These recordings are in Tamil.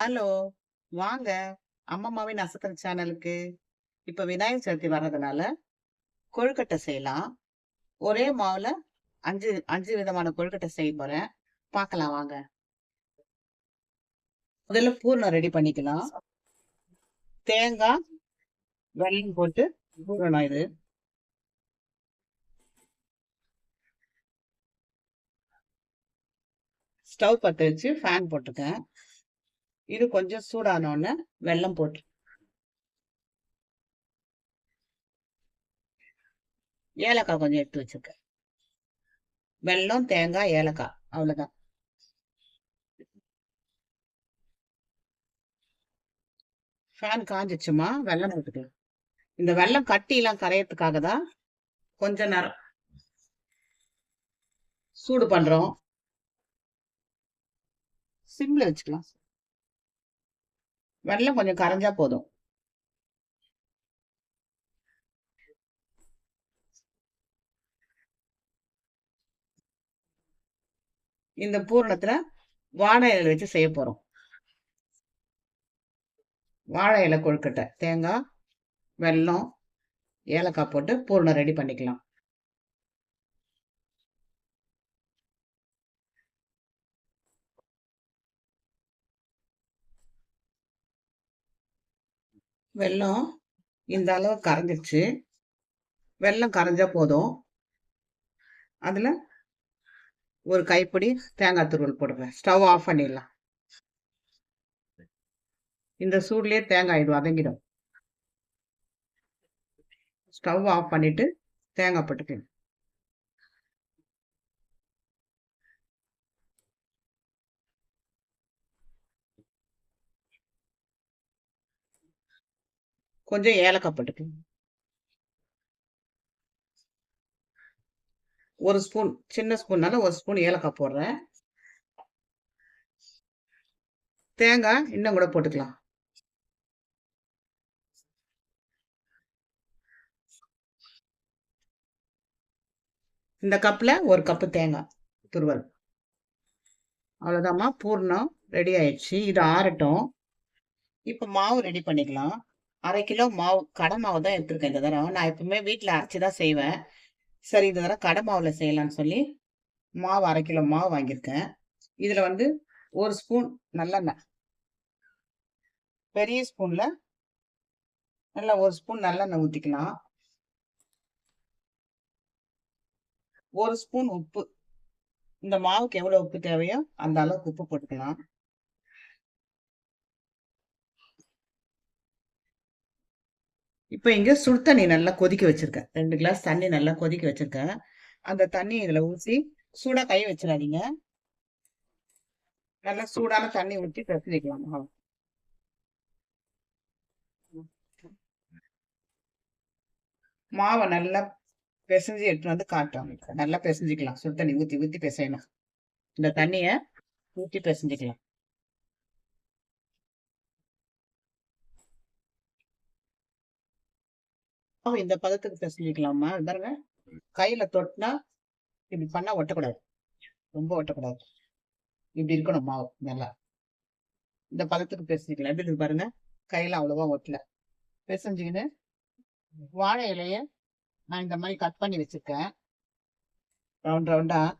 ஹலோ வாங்க. அம்மம்மாவின் அசத்தல் சேனலுக்கு இப்ப விநாயகர் சதுர்த்தி வர்றதுனால கொழுக்கட்டை செய்யலாம். ஒரே மாவுல அஞ்சு அஞ்சு விதமான கொழுக்கட்டை செய்ய போறேன். பார்க்கலாம் வாங்க. முதல்ல பூர்ணம் ரெடி பண்ணிக்கலாம். தேங்காய் வெள்ளம் போட்டு பூரணம் இது. ஸ்டவ் பற்ற வச்சு ஃபேன் போட்டிருக்கேன் இது கொஞ்சம் சூடானோடனே வெள்ளம் போட்டு. ஏலக்காய் கொஞ்சம் எடுத்து வச்சிருக்கேன். வெல்லம் தேங்காய் ஏலக்காய் அவ்வளவுதான். ஃபேன் காஞ்சிச்சுமா வெள்ளம் போட்டுக்கலாம் இந்த வெள்ளம் கட்டிலாம் கரையறதுக்காக தான் கொஞ்ச நேரம் சூடு பண்றோம். சிம்ல வச்சுக்கலாம். வெள்ளம் கொஞ்சம் கரைஞ்சா போதும். இந்த பூரணத்துல வாழை இலை வச்சு செய்ய போறோம். வாழை இலை கொழுக்கட்டை தேங்காய் வெல்லம் ஏலக்காய் போட்டு பூரணம் ரெடி பண்ணிக்கலாம். வெல்லம் இந்த அளவு கரைஞ்சிருச்சு. வெல்லம் கரைஞ்சா போதும். அதில் ஒரு கைப்பிடி தேங்காய் துருவல் போடுவேன். ஸ்டவ் ஆஃப் பண்ணிடலாம். இந்த சூட்லேயே தேங்காய் இது வதங்கிடும் ஸ்டவ் ஆஃப் பண்ணிவிட்டு தேங்காய் போட்டுக்கணும். கொஞ்சம் ஏலக்காய் போட்டுக்கலாம் ஒரு ஸ்பூன் சின்ன ஸ்பூன்னால ஒரு ஸ்பூன் ஏலக்காய் போடுறேன். தேங்காய் இன்னும் கூட போட்டுக்கலாம். இந்த கப்பில் ஒரு கப்பு தேங்காய் துருவல். அவ்வளோதாம்மா பூர்ணம் ரெடி ஆயிடுச்சு. இது ஆறட்டும். இப்போ மாவு ரெடி பண்ணிக்கலாம். அரை கிலோ மாவு கடை மாவு தான் எடுத்துருக்கேன் இந்த தடவை. நான் எப்பவுமே வீட்டில் அரைச்சி தான் செய்வேன். சரி இந்த தடவை கடை மாவில் செய்யலாம்னு சொல்லி மாவு அரை கிலோ மாவு வாங்கியிருக்கேன். இதில் வந்து ஒரு ஸ்பூன் நல்லெண்ணெய். பெரிய ஸ்பூனில் நல்லா ஒரு ஸ்பூன் நல்லெண்ணெய் ஊற்றிக்கலாம் ஒரு ஸ்பூன் உப்பு. இந்த மாவுக்கு எவ்வளோ உப்பு தேவையோ அந்த அளவுக்கு உப்பு போட்டுக்கலாம். இப்போ இங்கே சுடு தண்ணி நல்லா கொதிக்க வச்சுருக்கேன் ரெண்டு கிளாஸ் தண்ணி நல்லா கொதிக்க வச்சுருக்கேன் அந்த தண்ணி இதில் ஊற்றி சூடாக கை வச்சிடாதீங்க. நல்லா சூடான தண்ணி ஊற்றி பிரசி வைக்கலாம். மாவை நல்லா பிசைஞ்சு எடுத்துட்டு வந்து காட்டும் நல்லா பிசைஞ்சிக்கலாம். சுடு தண்ணி ஊற்றி ஊற்றி பிசையணும். இந்த தண்ணியை ஊற்றி பிசைஞ்சிக்கலாம். இந்த பதத்துக்கு பிசைஞ்சிக்கலாமா பாருங்க. கையில தொட்டினா இப்படி பண்ணா ஒட்டக்கூடாது. ரொம்ப ஒட்டக்கூடாது. இப்படி இருக்கணும் மாவு நல்லா இந்த பதத்துக்கு பிசைஞ்சிக்கலாம் எப்படி இருக்கு பாருங்க. கையில அவ்வளவா ஒட்டல. பிசைஞ்சுக்கின்னு வாழை இலைய நான் இந்த மாதிரி கட் பண்ணி வச்சிருக்கேன். ரவுண்ட் ரவுண்டா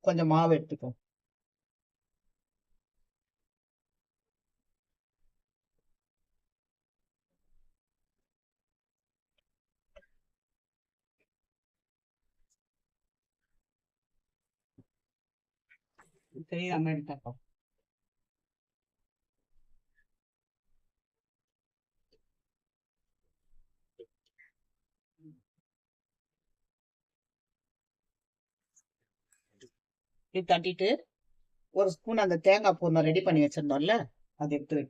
கொஞ்சம் மாவு எடுத்துக்கோ. தெரியாம எடுத்தப்போ இப்படி தட்டிட்டு ஒரு ஸ்பூன் அந்த தேங்காய் பூர்ணம் ரெடி பண்ணி வச்சிருந்தோம்ல அது எடுத்து வை.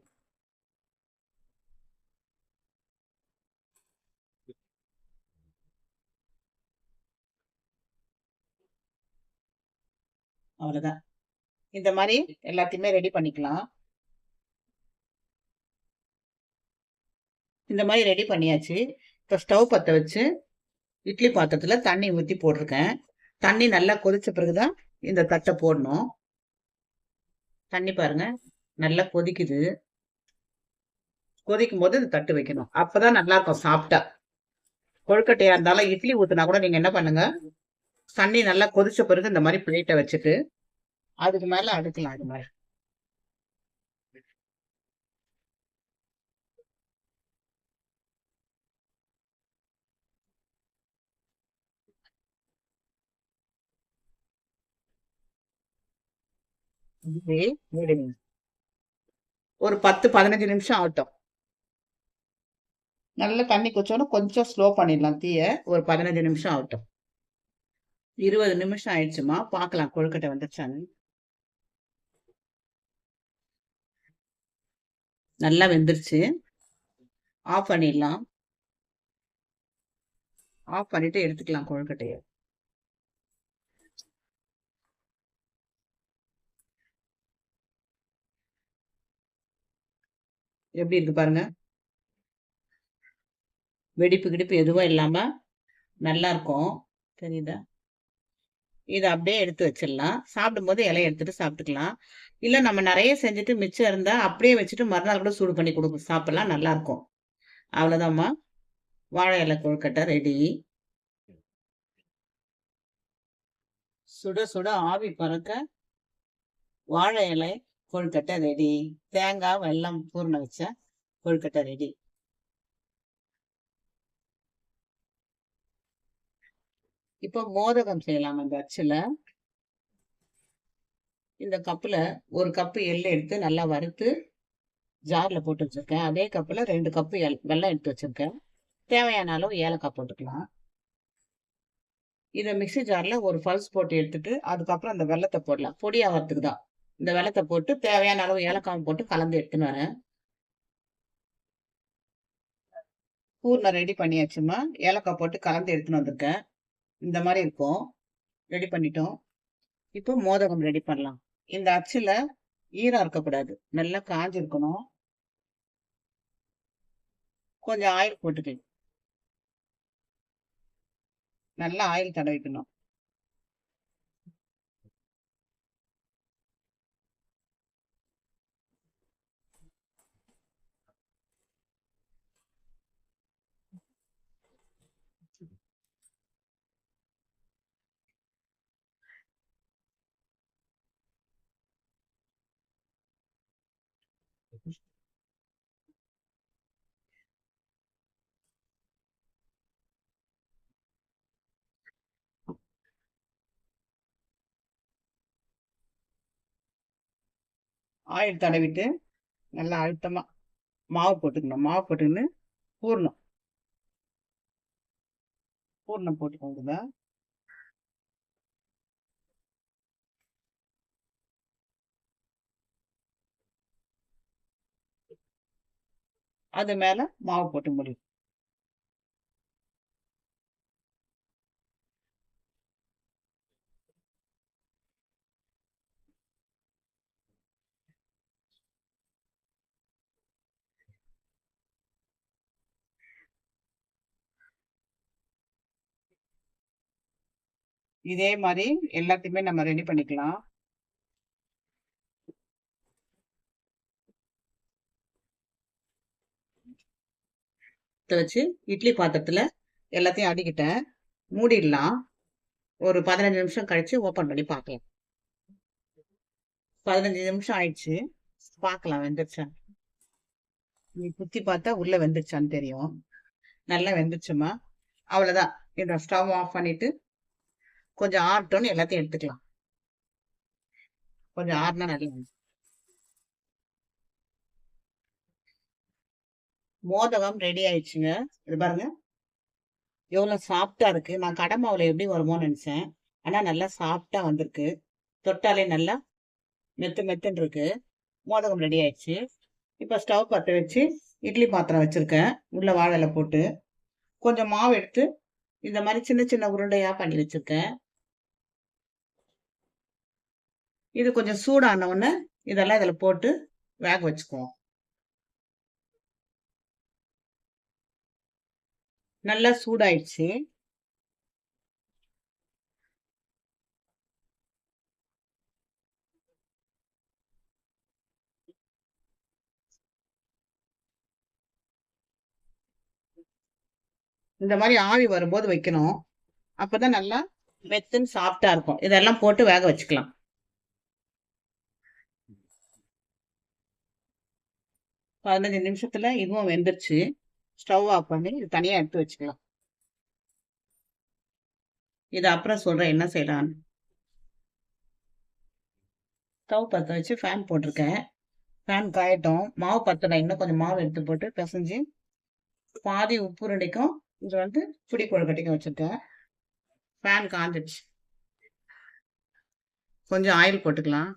அவ்வளவுதான். இந்த மாதிரி எல்லாத்தையுமே ரெடி பண்ணிக்கலாம். இந்த மாதிரி ரெடி பண்ணியாச்சு. இப்போ ஸ்டவ் பற்ற வச்சு இட்லி பாத்திரத்தில் தண்ணி ஊற்றி போட்டிருக்கேன். தண்ணி நல்லா கொதிச்ச பிறகுதான் இந்த தட்டை போடணும். தண்ணி பாருங்க நல்லா கொதிக்குது. கொதிக்கும் போது இந்த தட்டு வைக்கணும். அப்பதான் நல்லா இருக்கும் சாப்பிட்டா கொழுக்கட்டையா இருந்தாலும் இட்லி ஊத்துனா கூட நீங்க என்ன பண்ணுங்க தண்ணி நல்லா கொதிச்ச பிறகு இந்த மாதிரி பிளேட்டை வச்சுட்டு அதுக்கு மேல அடுக்கலாம் அது மாதிரி ஒரு பத்து பதினஞ்சு நிமிஷம் ஆகட்டும் நல்ல தண்ணி கொச்சோன்னு கொஞ்சம் ஸ்லோ பண்ணிடலாம் தீய. ஒரு பதினஞ்சு நிமிஷம் ஆகட்டும் இருபது நிமிஷம் ஆயிடுச்சுமா? பார்க்கலாம் கொழுக்கட்டை வந்துருச்சான்னு. நல்லா வெந்துருச்சு. ஆஃப் பண்ணிடலாம். ஆஃப் பண்ணிட்டு எடுத்துக்கலாம் கொழுக்கட்டைய. எப்படி இருக்கு பாருங்க? வெடிப்பு கிடிப்பு எதுவும் இல்லாம நல்லா இருக்கும். தெரியுதா? இதை அப்படியே எடுத்து வச்சிடலாம். சாப்பிடும்போது இலையை எடுத்துட்டு சாப்பிட்டுக்கலாம். இல்ல நம்ம நிறைய செஞ்சுட்டு மிச்சம் இருந்தா அப்படியே வச்சுட்டு மறுநாள் கூட சூடு பண்ணி கொடுக்கும் சாப்பிடலாம் நல்லா இருக்கும் அவ்வளவுதாம்மா வாழை இலை கொழுக்கட்டை ரெடி சுட சுட ஆவி பறக்க வாழை இலை கொழுக்கட்டை ரெடி தேங்காய் வெல்லம் பூர்ண வச்ச கொழுக்கட்டை ரெடி இப்போ மோதகம் செய்யலாம் அந்த அச்சுல. இந்த கப்பில் ஒரு கப்பு எள்ளு எடுத்து நல்லா வறுத்து ஜாரில் போட்டு வச்சுருக்கேன். அதே கப்பில் ரெண்டு கப்பு எல் வெள்ளம் எடுத்து வச்சுருக்கேன். தேவையான அளவு ஏலக்காய் போட்டுக்கலாம். இதை மிக்ஸி ஜாரில் ஒரு பல்ஸ் போட்டு எடுத்துட்டு அதுக்கப்புறம் அந்த வெல்லத்தை போடலாம். பொடி ஆகிறதுக்கு தான். இந்த வெல்லத்தை போட்டு தேவையான அளவு ஏலக்காய் போட்டு கலந்து எடுத்துன்னு வரேன். பூர்ணம் ரெடி பண்ணியாச்சுமா? ஏலக்காய் போட்டு கலந்து எடுத்துன்னு வந்திருக்கேன். இந்த மாதிரி இருக்கும். ரெடி பண்ணிட்டோம். இப்போ மோதகம் ரெடி பண்ணலாம். இந்த அச்சுல ஈரம் இருக்கக்கூடாது. நல்லா காஞ்சிருக்கணும். கொஞ்சம் ஆயில் போட்டுக்கணும். நல்லா ஆயில் தடவிக்கணும். ஆயில் தடவிட்டு நல்லா அழுத்தமா மாவு போட்டுக்கணும். மாவு போட்டுக்கின்னு பூர்ணம். பூர்ணம் போட்டுக்கோங்க. அது மேல மாவு போட்டு முடியும் இதே மாதிரி எல்லாத்தையுமே நம்ம ரெடி பண்ணிக்கலாம். வச்சு இட்லி பாத்திரத்துல எல்லாத்தையும் அடிக்கிட்டேன். மூடிடலாம். ஒரு பதினஞ்சு நிமிஷம் கழிச்சு ஓப்பன் பண்ணி பார்க்கலாம். பதினஞ்சு நிமிஷம் ஆயிடுச்சு. பார்க்கலாம் வெந்துருச்சா? நீ குத்தி பார்த்தா உள்ள வெந்துருச்சான்னு தெரியும். நல்லா வெந்துருச்சுமா? அவ்வளவுதான். இந்த ஸ்டவ் ஆஃப் பண்ணிட்டு கொஞ்சம் ஆறட்டும்னு எல்லாத்தையும் எடுத்துக்கலாம். கொஞ்சம் ஆறுனா நல்லா மோதகம் ரெடி ஆயிடுச்சுங்க. இது பாருங்க. எவ்வளோ சாஃப்டாக இருக்கு. நான் கடை மாவில் எப்படி வருமோன்னு நினச்சேன். ஆனால் நல்லா சாஃப்டாக வந்திருக்கு. தொட்டாலே நல்லா மெத்து மெத்துன்னு இருக்கு. மோதகம் ரெடி ஆயிடுச்சு. இப்போ ஸ்டவ் பற்ற வச்சு இட்லி பாத்திரம் வச்சுருக்கேன். உள்ள வாழலை போட்டு கொஞ்சம் மாவு எடுத்து இந்த மாதிரி சின்ன சின்ன உருண்டையாக பண்ணி வச்சுருக்கேன். இது கொஞ்சம் சூடான உடனே இதெல்லாம் இதில் போட்டு வேக வச்சுக்குவோம். நல்லா சூடாயிடுச்சு. இந்த மாதிரி ஆவி வரும்போது வைக்கணும். அப்பதான் நல்லா மெத்துன்னு சாஃப்டா இருக்கும். இதெல்லாம் போட்டு வேக வச்சுக்கலாம். பதினஞ்சு நிமிஷத்துல இதுவும் வெந்துருச்சு. ஸ்டவ் ஆஃப் பண்ணி இது தனியாக எடுத்து வச்சுக்கலாம். இது அப்புறம் சொல்கிறேன் என்ன செய்யலான்னு ஸ்டவ் பற்ற வச்சு ஃபேன் போட்டிருக்கேன். ஃபேன் காயட்டும். மாவு பத்தலை இன்னும் கொஞ்சம் மாவு எடுத்து போட்டு பிசைஞ்சு பாதி உப்பு ரெடிக்கும் இது வந்து புடி கொழுக்கட்டைக்கும் வச்சுருக்கேன். ஃபேன் காஞ்சிடுச்சு. கொஞ்சம் ஆயில் போட்டுக்கலாம்.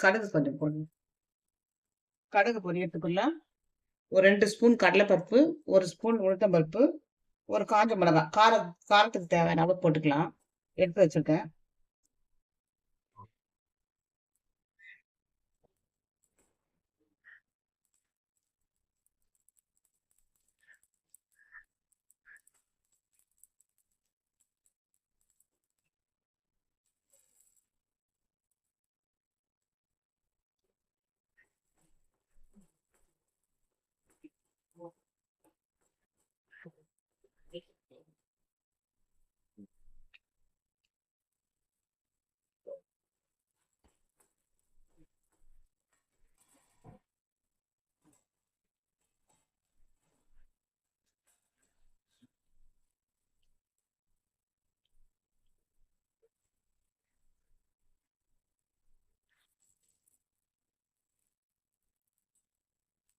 கடுகு கொஞ்சம் போடணும் கடுகு பொரியறதுக்குள்ள ஒரு ரெண்டு ஸ்பூன் கடலைப்பருப்பு ஒரு ஸ்பூன் உளுத்தம்பருப்பு ஒரு காஞ்ச மிளகாய் காரம் காரத்துக்கு தேவையான அளவு போட்டுக்கலாம். எடுத்து வச்சிருக்கேன்.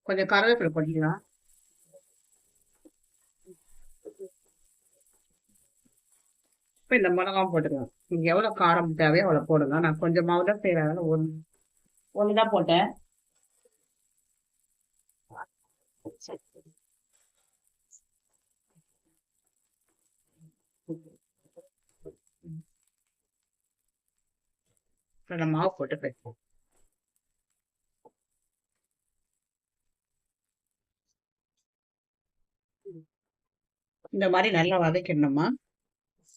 கொஞ்சம் கருவேப்பிலை போட்டுக்கலாம் இப்போ இந்த மிளகாவும் போட்டுக்கலாம் நீங்கள் எவ்வளோ காரம் தேவையோ அவ்வளோ போடுங்க. நான் கொஞ்சமாக தான் செய்கிறேன் ஒன்று ஒன்று தான் போட்டேன் மாவு போட்டு பேசுவோம் இந்த மாதிரி நல்லா வதக்கிடணுமா?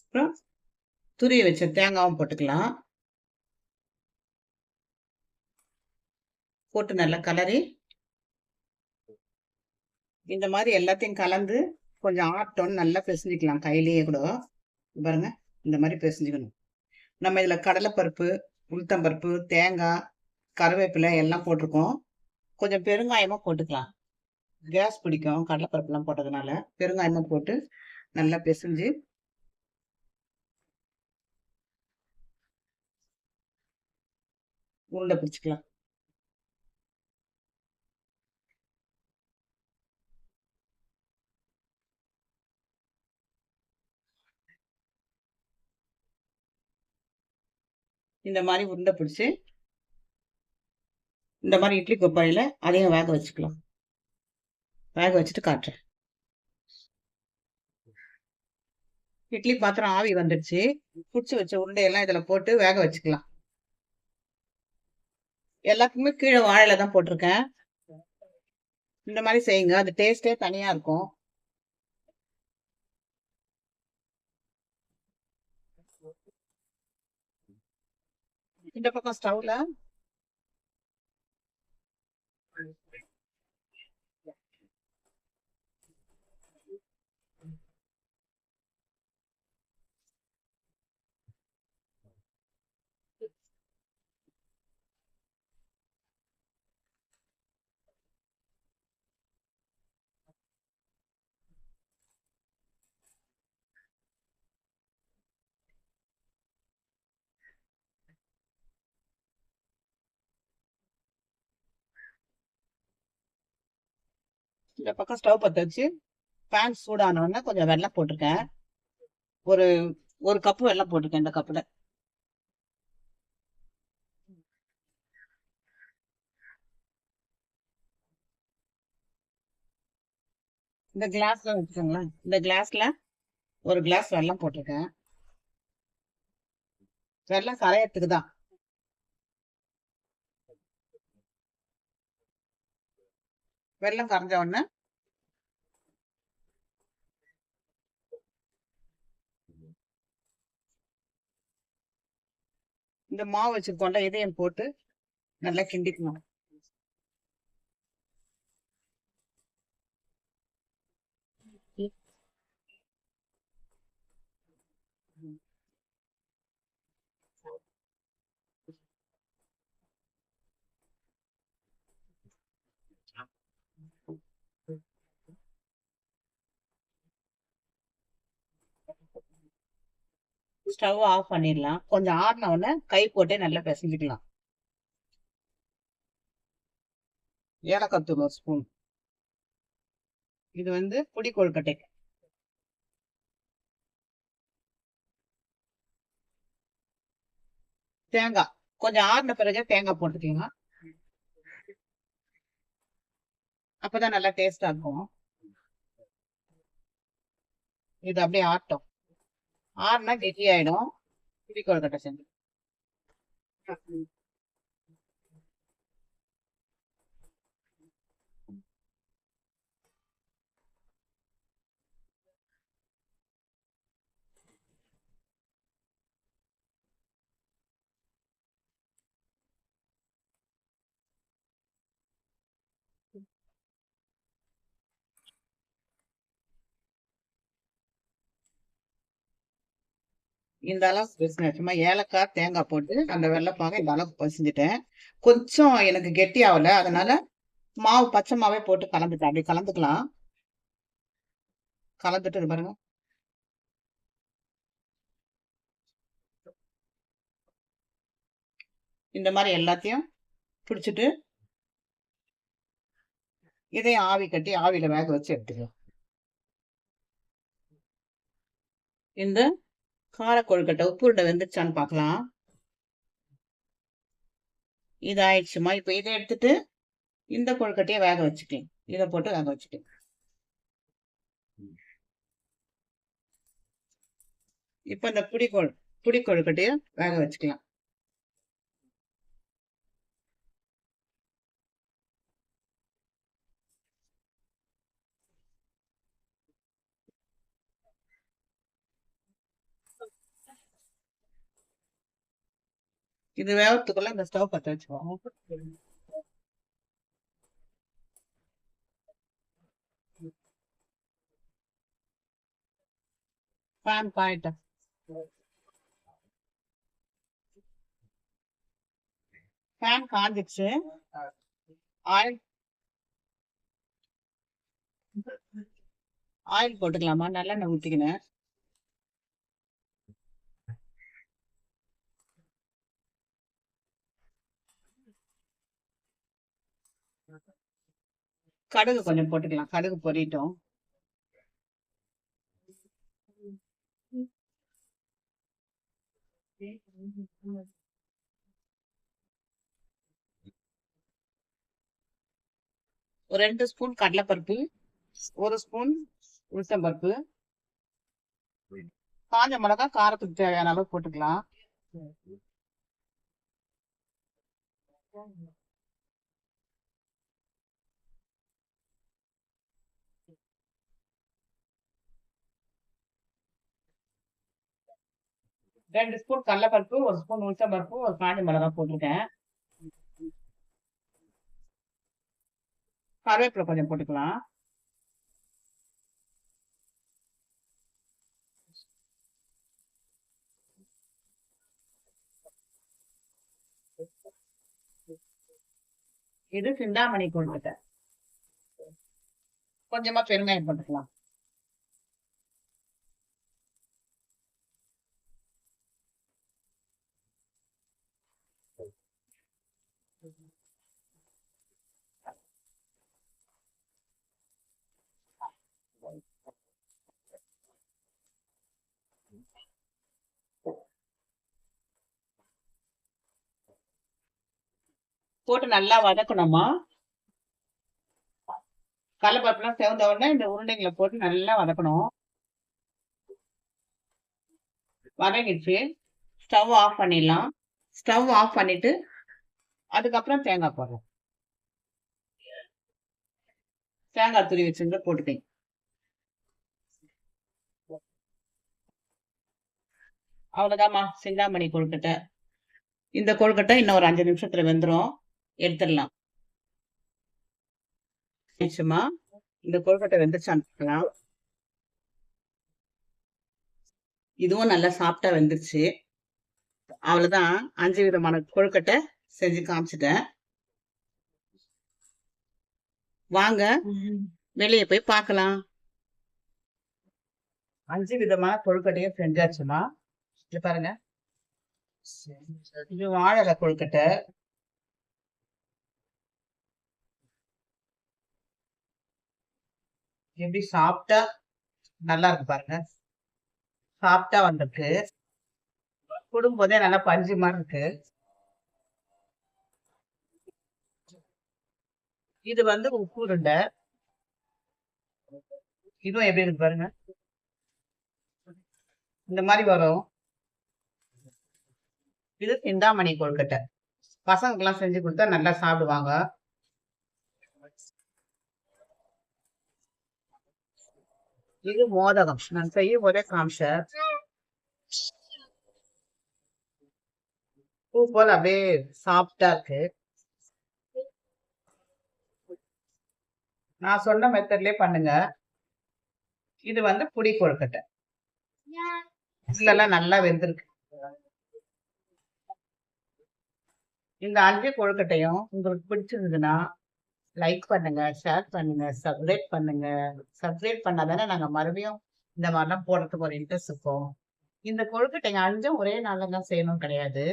அப்புறம் துரிய வச்ச தேங்காவும் போட்டுக்கலாம். போட்டு நல்லா கலரி இந்த மாதிரி எல்லாத்தையும் கலந்து கொஞ்சம் ஆட்டோன்னு நல்லா பிசைஞ்சிக்கலாம். கையிலேயே கூட. பாருங்க இந்த மாதிரி பிசைஞ்சுக்கணும். நம்ம இதில் கடலைப்பருப்பு உளுத்தம்பருப்பு தேங்காய் கருவேப்பிலை எல்லாம் போட்டிருக்கோம். கொஞ்சம் பெருங்காயமாக போட்டுக்கலாம். கேஸ் பிடிக்கும் கடலைப்பருப்புலாம் போட்டதுனால பெருங்காயமும் போட்டு நல்லா பிசைஞ்சு உருண்டை பிடிச்சிக்கலாம். இந்த மாதிரி உருண்டை பிடிச்சி இந்த மாதிரி இட்லி கொப்பாயில் அதையும் வேக வச்சுக்கலாம். வேக வச்சுட்டு காட்டுறேன். இட்லி பாத்திரம் ஆவி வந்துடுச்சு. பிடிச்சி வச்ச உருண்டையெல்லாம் இதில் போட்டு வேக வச்சுக்கலாம். எல்லாத்துக்குமே கீழே வாழையில தான் போட்டிருக்கேன். இந்த மாதிரி செய்யுங்க. அது டேஸ்டே தனியா இருக்கும். இந்த பக்கம் ஸ்டவ்ல இந்த பக்கம் ஸ்டவ் பற்ற வச்சு பேன் சூடானோடனே கொஞ்சம் வெள்ளம் போட்டிருக்கேன். ஒரு ஒரு கப்பு வெள்ளம் போட்டிருக்கேன் இந்த கப்பில் இந்த கிளாஸ்ல வச்சுக்கோங்களேன். இந்த கிளாஸ்ல ஒரு கிளாஸ் வெள்ளம் போட்டிருக்கேன். வெள்ளம் கரையத்துக்கு தான். வெள்ளம் கரைஞ்ச உடனே. இந்த மாவு வச்சிருக்கோம்ல இதயம் போட்டு நல்லா கிண்டிக்கணும். ஸ்டவ் ஆஃப் பண்ணிடலாம். கொஞ்சம் ஆறின உடனே கை போட்டே நல்லா பிசைஞ்சுக்கலாம். ஏலக்காய் தூள் ஒரு ஸ்பூன். இது வந்து புடி கொழுக்கட்டை. தேங்காய். கொஞ்சம் ஆறின பிறகு தேங்காய் போட்டுக்கலாம். அப்பதான் நல்லா டேஸ்டா இருக்கும் இது அப்படியே ஆட்டம். ஆறுனா கெட்டி ஆயிடும் புடி கொழுக்கட்டை செஞ்சு. இந்த அளவுக்கு பிசினஸ் சும்மா ஏலக்காய் தேங்காய் போட்டு அந்த வெள்ளைப்பாக இந்த அளவுக்கு பசிஞ்சிட்டேன். கொஞ்சம் எனக்கு கெட்டி ஆகல. அதனால மாவு பச்சை மாவே போட்டு கலந்துட்டேன். அப்படி கலந்துக்கலாம். கலந்துட்டு இது பாருங்க. இந்த மாதிரி எல்லாத்தையும் பிடிச்சிட்டு இதையும் ஆவி கட்டி ஆவியில வேக வச்சு எடுத்துக்கலாம். இந்த கார கொழுக்கட்டை உப்பு உருண்டை வெந்துருச்சான்னு பார்க்கலாம். இது ஆயிடுச்சுமா. இப்போ இதை எடுத்துட்டு இந்த கொழுக்கட்டையை வேக வச்சுட்டேன். இதை போட்டு வேக வச்சுட்டேன். இப்போ இந்த புடி கொழு புடி கொழுக்கட்டையை வேக வச்சுக்கலாம். இது வேகத்துக்குள்ள இந்த ஸ்டவ் பற்ற வச்சுக்கோங்க ஃபேன் காயிட்ட ஃபேன் காஞ்சிச்சு ஆயில் ஆயில் போட்டுக்கலாமா? நல்லெண்ணெய் ஊற்றிக்கினேன் கடுகு கொஞ்சம் போட்டுக்கலாம். கடுகு பொரியட்டும் ஒரு ரெண்டு ஸ்பூன் கடலைப்பருப்பு ஒரு ஸ்பூன் உளுத்தம்பருப்பு காஞ்ச மிளகா காரத்துக்கு தேவையான அளவு போட்டுக்கலாம். ரெண்டு ஸ்பூன் கடலைப்பருப்பு ஒரு ஸ்பூன் உளுத்தம்பருப்பு ஒரு காஞ்சி மிளகா போட்டிருக்கேன். கருவேப்பிலை கொஞ்சம் போட்டுக்கலாம். இது சிந்தாமணி கொழுக்கட்டை. கொஞ்சமா பெருங்காயம் போட்டுக்கலாம். போட்டு நல்லா வதக்கணுமா? கடலப்பருப்புலாம் சேர்ந்த உடனே இந்த உருண்டைங்களை போட்டு நல்லா வதக்கணும். வதங்கிடுச்சு ஸ்டவ் ஆஃப் பண்ணிடலாம். ஸ்டவ் ஆஃப் பண்ணிட்டு அதுக்கப்புறம் தேங்காய் போடுறேன் தேங்காய் துணி வச்சிருந்து போட்டுட்டேன். அவ்வளவுதாம்மா. சிந்தாமணி கொழுக்கட்டை. இந்த கொழுக்கட்டை இன்னும் ஒரு அஞ்சு நிமிஷத்துல வெந்துடும் எடுத்துடலாம். நிச்சயமா. இந்த கொழுக்கட்டை வெந்துருச்சான்னு இதுவும் நல்லா சாப்பிட்டா வெந்துருச்சு. அவ்வளவுதான். அஞ்சு விதமான கொழுக்கட்டை. செஞ்சு காமிச்சிட்டேன். வாங்க வெளியே போய் பார்க்கலாம் அஞ்சு விதமான கொழுக்கட்டையும் செஞ்சாச்சுமா இது பாருங்க. இது வாழலை கொழுக்கட்டை. எப்படி சாப்பிட்டா? நல்லா இருக்கு பாருங்க. சாப்பிட்டா வந்திருக்கு. போதே நல்லா பஞ்சு மாதிரி இருக்கு. இது வந்து உப்பு உருண்டை இதுவும் எப்படி இருக்கு பாருங்க. இந்த மாதிரி வரும். இது சிந்தாமணி கொழுக்கட்டை. பசங்களுக்கெல்லாம் செஞ்சு கொடுத்தா நல்லா சாப்பிடுவாங்க. இது மோதகம். நான் செய்யும் போதே காமிச்ச பூ போல அப்படியே சாஃப்டா இருக்கு. நான் சொன்ன மெத்தட்லயே பண்ணுங்க. இது வந்து புடி கொழுக்கட்டை. இதுலலாம் நல்லா வெந்திருக்கு. இந்த அஞ்சு கொழுக்கட்டையும் உங்களுக்கு பிடிச்சிருந்ததுன்னா லைக் பண்ணுங்க ஷேர் பண்ணுங்க சப்ஸ்கிரைப் பண்ணுங்க. சப்ஸ்கிரைப் பண்ணாதானே நாங்கள் மறுபடியும் இந்த மாதிரிலாம் போடுறதுக்கு ஒரு இன்ட்ரெஸ்ட் இருக்கும். இந்த கொழுக்கட்டைங்க அஞ்சும் ஒரே நாளில் தான் செய்யணும் கிடையாது.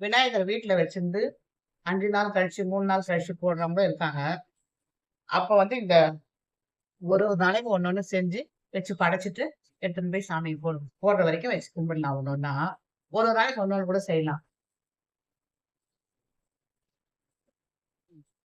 விநாயகர் வீட்டில் வச்சிருந்து அஞ்சு நாள் கழிச்சு மூணு நாள் கழிச்சு போடுறவங்களும் இருக்காங்க. அப்போ வந்து இந்த ஒரு ஒரு நாளைக்கு ஒன்று ஒன்று செஞ்சு வச்சு படைச்சிட்டு எடுத்துன்னு போய் சாமி போடும் போடுற வரைக்கும் வச்சு கும்பிடலாம். ஒன்று ஒன்றா ஒரு ஒரு நாளைக்கு ஒன்று ஒன்று கூட செய்யலாம்.